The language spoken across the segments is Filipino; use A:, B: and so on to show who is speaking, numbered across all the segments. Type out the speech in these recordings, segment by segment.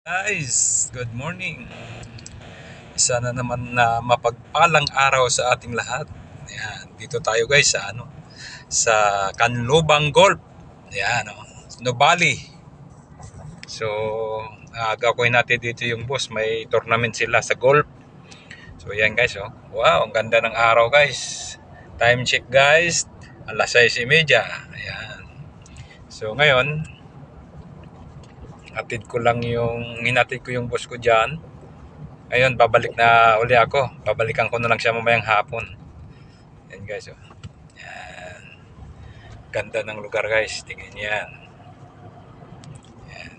A: Guys, good morning. Isa na naman na mapagpalang araw sa ating lahat. Ayan, dito tayo guys sa ano sa Canlobang Golf. Ayan, oh, Nubali. So, uh, gagawin natin dito yung boss. May tournament sila sa golf. So, ayan guys, oh. Wow, ang ganda ng araw guys. Time check guys. Alas 6.30. Ayan. So, ngayon, atid ko lang yung hinatid ko yung boss ko dyan. Ngayon babalik na uli ako. Babalikan ko na lang siya mamayang hapon. Yan guys oh. yan ganda ng lugar guys. Tingnan yan. Yan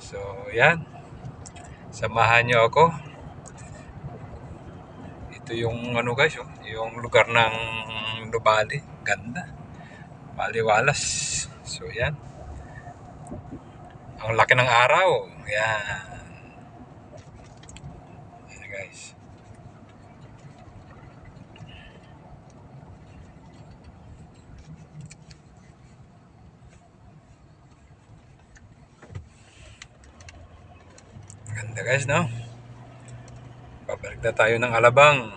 A: so yan samahan nyo ako. Ito yung ano guys oh, yung lugar ng Lubali ganda. Baliwalas. So yan ang laki ng araw. Yan. Yan guys. Ganda guys, no? Pabalik na tayo ng Alabang.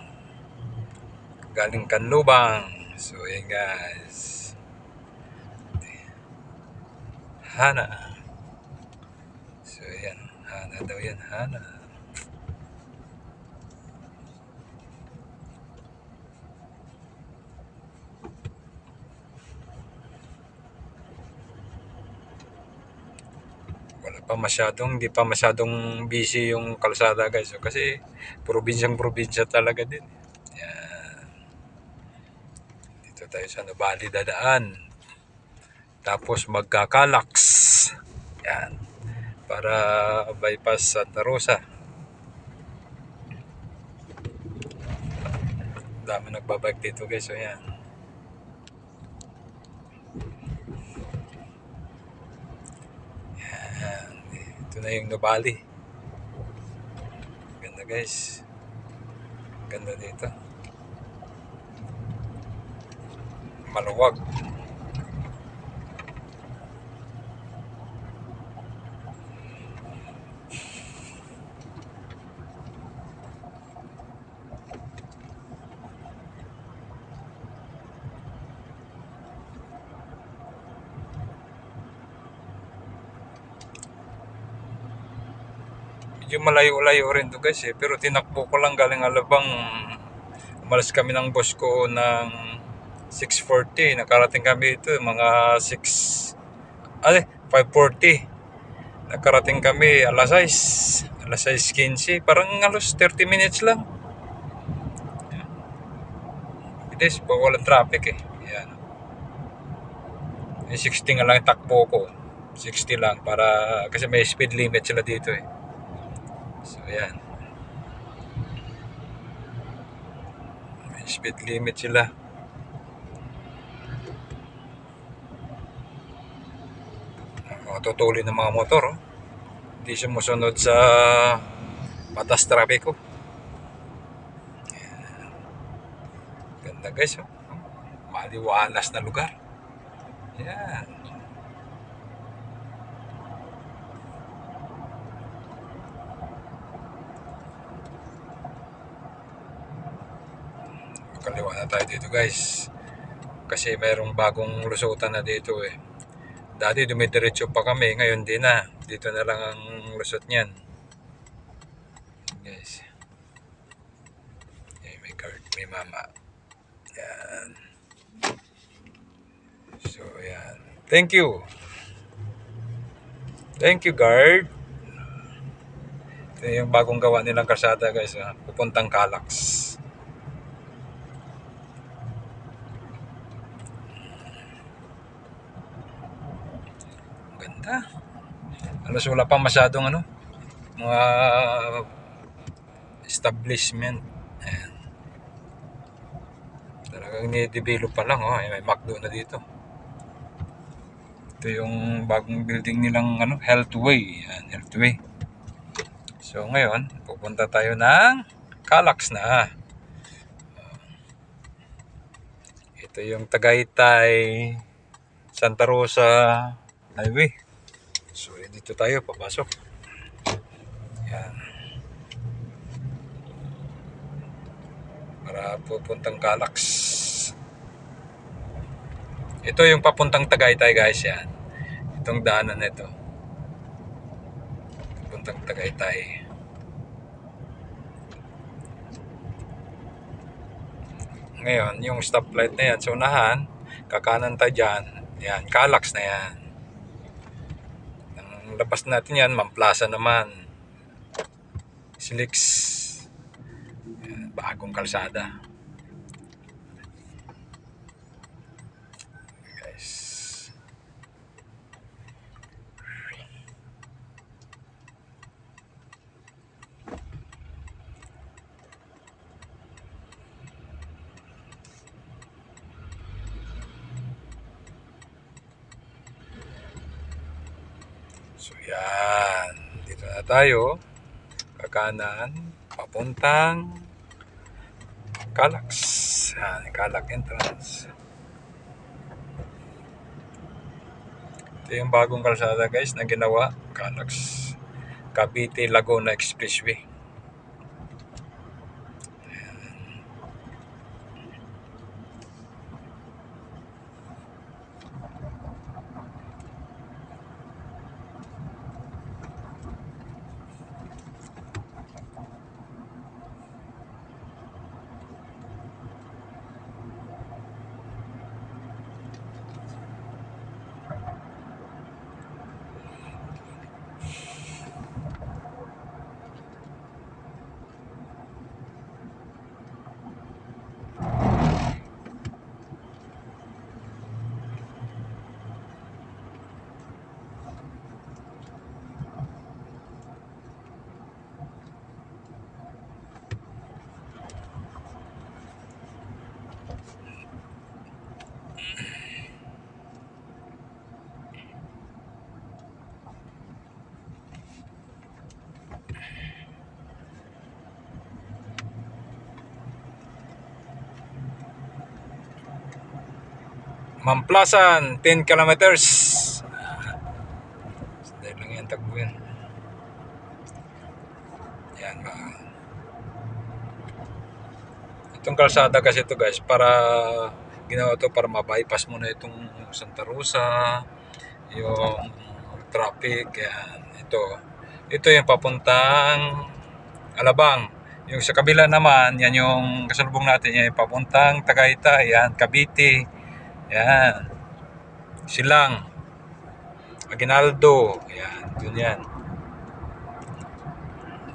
A: Galing Kanlubang. So, yan guys. Hana. Daw yan. Hana. Wala pa masyadong, hindi pa masyadong busy yung kalsada guys. Kasi probinsyang probinsya talaga din. Yan. Dito tayo sa Nubali dadaan. Tapos magkakalaks. Yan para bypass Santa Rosa. Dami nagbabike dito guys, so yan. Yan. Ito na yung Nubali. Ganda guys. Ganda dito. Maluwag. Medyo malayo-layo rin to guys eh. Pero tinakbo ko lang galing alabang umalas kami ng boss ko ng 6.40. Nakarating kami ito mga 6 ay 5.40. Nakarating kami alas 6. Alas 6.15. Parang alos 30 minutes lang. Bilis po walang traffic eh. Yan. Eh, 60 nga lang takbo ko. 60 lang para kasi may speed limit sila dito eh. So, ayan. May speed limit sila. Mga tutuli ng mga motor, oh. Hindi sumusunod sa batas trapiko. Ayan. Ganda guys, oh. Maliwalas na lugar. Ayan. Kaliwa na tayo dito guys. Kasi mayroong bagong lusutan na dito eh. Dati dumidiretso pa kami ngayon di na. Dito na lang ang lusot niyan. Guys. Okay, may card may mama. Yan so yan thank you. Thank you guard. Ito yung bagong gawa nilang kasada guys ha? pupuntang Calax Ganda. Alas wala pa masyadong ano, mga establishment. Ayan. Talagang ni-develop pa lang. Oh. May McDo na dito. Ito yung bagong building nilang ano, Healthway. Ayan, Healthway. So ngayon, pupunta tayo ng Calax na. Ito yung Tagaytay, Santa Rosa Highway. So, ito dito tayo, papasok. Yan. Para pupuntang Calax. Ito yung papuntang Tagaytay guys yan. Itong daanan na ito. Papuntang Tagaytay. Ngayon, yung stoplight na yan sa unahan, kakanan tayo dyan. Yan, Calax na yan. Ang labas natin yan, Mamplaza naman. Yan, bagong kalsada. Guys. So yan, dito na tayo. Kakanan, papuntang Calax. Yan, Calax entrance. Ito yung bagong kalsada guys na ginawa. Calax. Cavite Laguna Expressway. Mamplasan, 10 kilometers. Dahil lang yan, tagbo yan. Yan ba. Itong kalsada kasi ito guys, para ginawa ito para ma-bypass mo na itong Santa Rosa, yung traffic, yan. Ito. Ito yung papuntang Alabang. Yung sa kabila naman, yan yung kasalubong natin, yan yung papuntang Tagaytay, yan, Cavite, yan. Silang. Aguinaldo. Yan. Yun yan.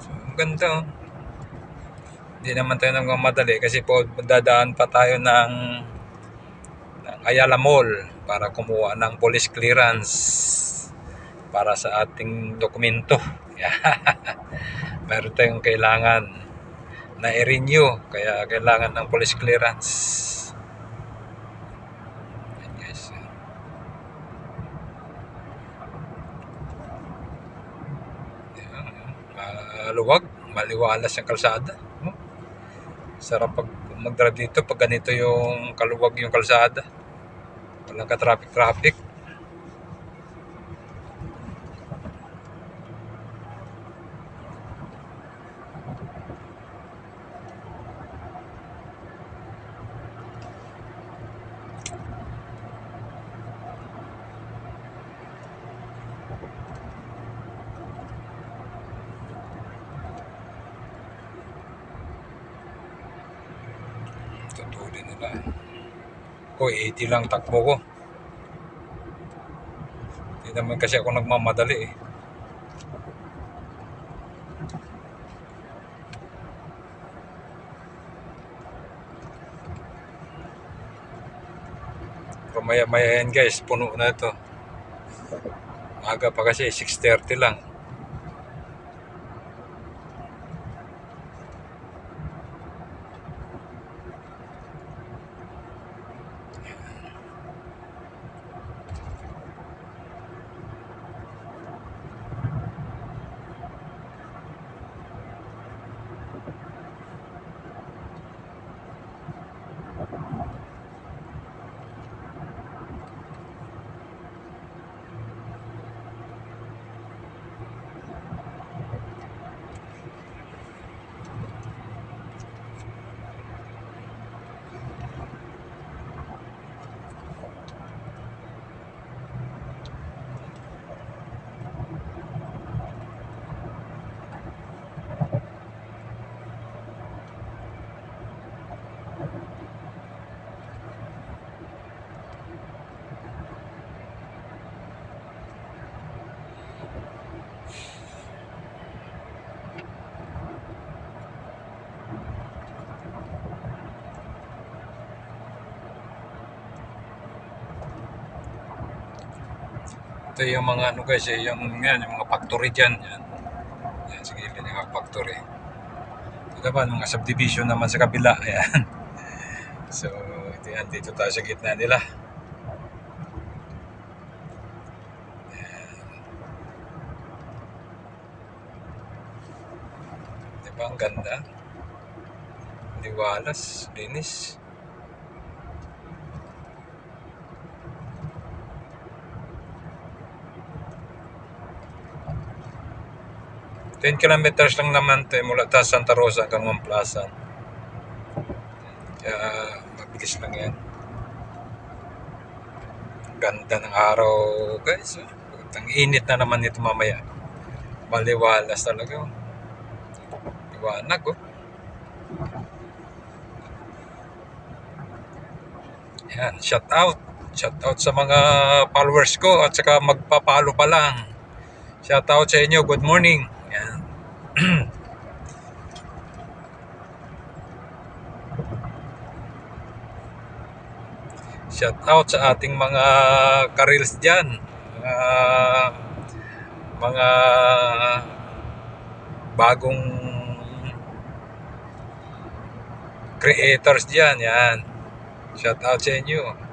A: So, ang oh. Hindi naman tayo nagmamadali kasi po dadaan pa tayo ng, ng Ayala Mall para kumuha ng police clearance para sa ating dokumento. Meron tayong kailangan na i-renew kaya kailangan ng police clearance. Yan guys. Yan, Maluwag, maliwalas yung kalsada. no? Sarap pag mag-drive dito pag ganito yung kaluwag yung kalsada. Walang ka-traffic-traffic. Tutulin nila. Ko, 80 lang takbo ko. Hindi naman kasi ako nagmamadali eh. Pero maya maya yan guys, puno na ito. Aga pa kasi, 6.30 lang. Ito yung mga ano guys, eh, yung, yan, yung mga factory dyan. Yan. Yan, sa gilid yung mga factory. Ito naman, mga subdivision naman sa kabila. Ayan. So, ito yan, dito tayo sa gitna nila. Ayan. Di ba ang ganda? Liwalas, linis. Ten kilometers lang naman to, eh, mula ta Santa Rosa hanggang Plaza. Kaya mabilis lang yan. Ganda ng araw guys. oh. Ang init na naman nito mamaya. Maliwalas talaga. oh. Liwanag oh. Yan, shout out. Shout out sa mga followers ko at saka magpapalo pa lang. Shout out sa inyo. Good morning. Shout out sa ating mga karils dyan. Mga, mga bagong creators dyan. Yan. Shout out sa inyo.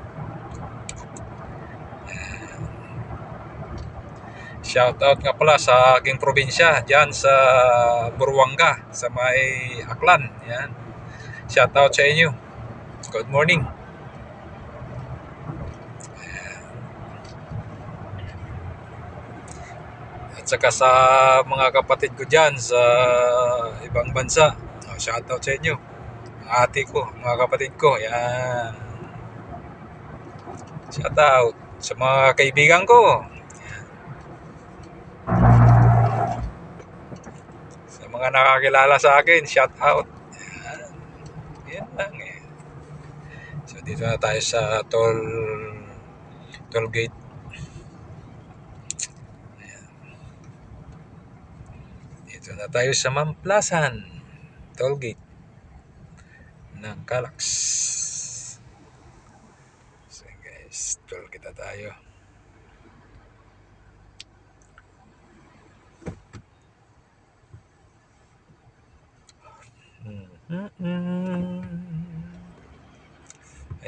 A: Shout out nga pala sa aking probinsya diyan sa Burwanga sa may Aklan. Yan. Shout out sa inyo. Good morning. At saka sa mga kapatid ko diyan sa ibang bansa. Oh, shout out sa inyo. Ate ko, mga kapatid ko. Yan. Shout out sa mga kaibigan ko. Mga nakakilala sa akin, shout out. Yan. Lang eh. So dito na tayo sa toll toll gate. Ayan. Dito na tayo sa Mamplasan toll gate ng Calax. So guys, toll kita tayo.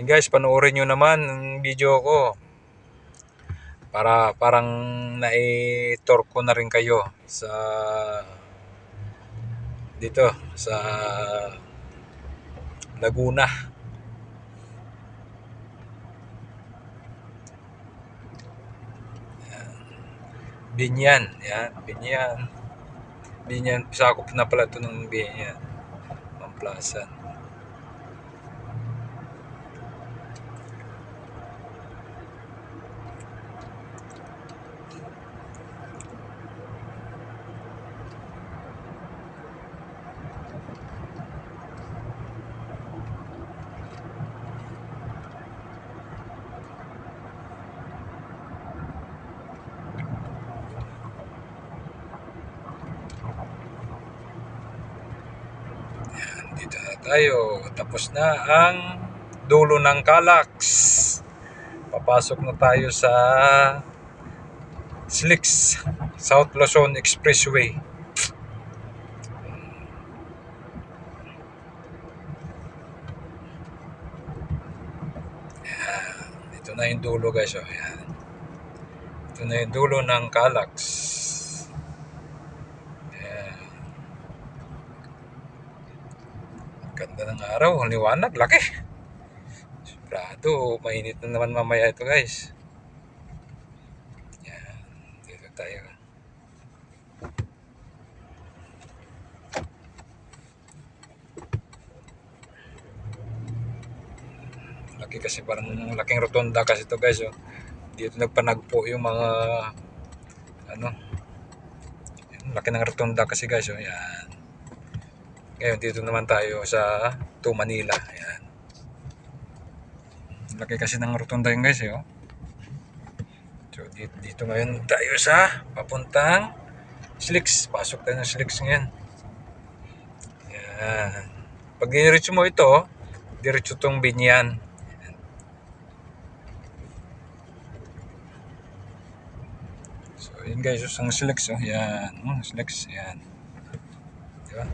A: Ayun guys, panoorin nyo naman ang video ko. Para parang nai-tour ko na rin kayo sa dito sa Laguna. Binyan, yan, Binyan. Binyan, sakop na pala ito ng Binyan. Mamplasan. Dito na tayo. Tapos na ang dulo ng Calax. Papasok na tayo sa Slicks, South Luzon Expressway. Yan. Ito na yung dulo guys. Oh. Yan. Ito na yung dulo ng Calax. Yan. Ganda ng araw, ang liwanag, laki. Sigurado, mainit na naman mamaya ito guys. Yan, dito tayo. Laki kasi parang laking rotonda kasi ito guys. Oh. Dito nagpanagpo yung mga ano laki ng rotonda kasi guys. Oh. Yan. Ngayon, dito naman tayo sa to Manila. Ayan. Laki kasi ng rotunda yun guys, eh, oh. So, dito, dito ngayon tayo sa papuntang Slicks. Pasok tayo ng Slicks ngayon. Ayan. Pag diniretso mo ito, diretso tong Binyan. Ayan. yun guys, ang Slex oh. Yan, oh, Slex, yan. Di ba?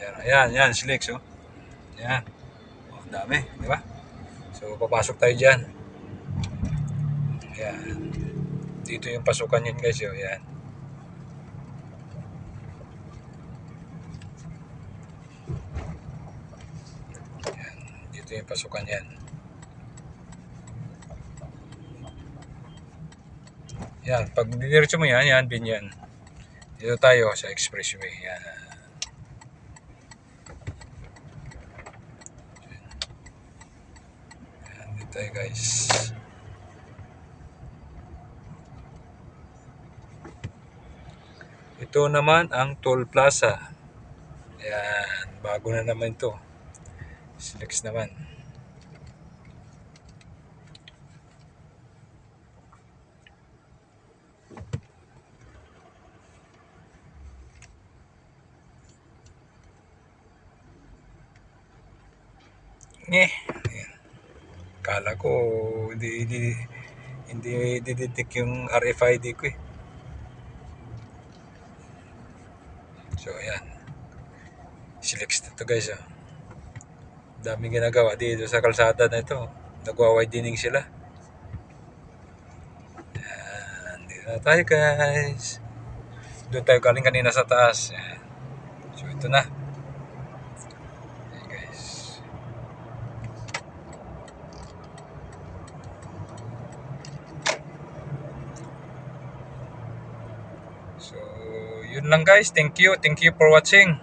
A: Yan, yan, yan, Slex oh. Yan. Oh, dami, di ba? So, papasok tayo dyan. Yan. Dito yung pasukan yun guys, oh. Yan. Yan. Dito yung pasukan yan. Yan, pag diretso mo yan, yan, bin yan. Dito tayo sa expressway. Yan. Yan, dito tayo guys. Ito naman ang Toll Plaza. Yan, bago na naman ito. Slex naman. Ayan. Kala ko hindi hindi hindi didetect yung RFID ko eh. So ayan. Silex na to guys ah. Daming ginagawa dito sa kalsada na ito. Nagwa-widening sila. Ayan. Dito na tayo guys. Doon tayo galing kanina sa taas. Ayan. So ito na. Ayan guys. So, yun lang guys. Thank you. Thank you for watching.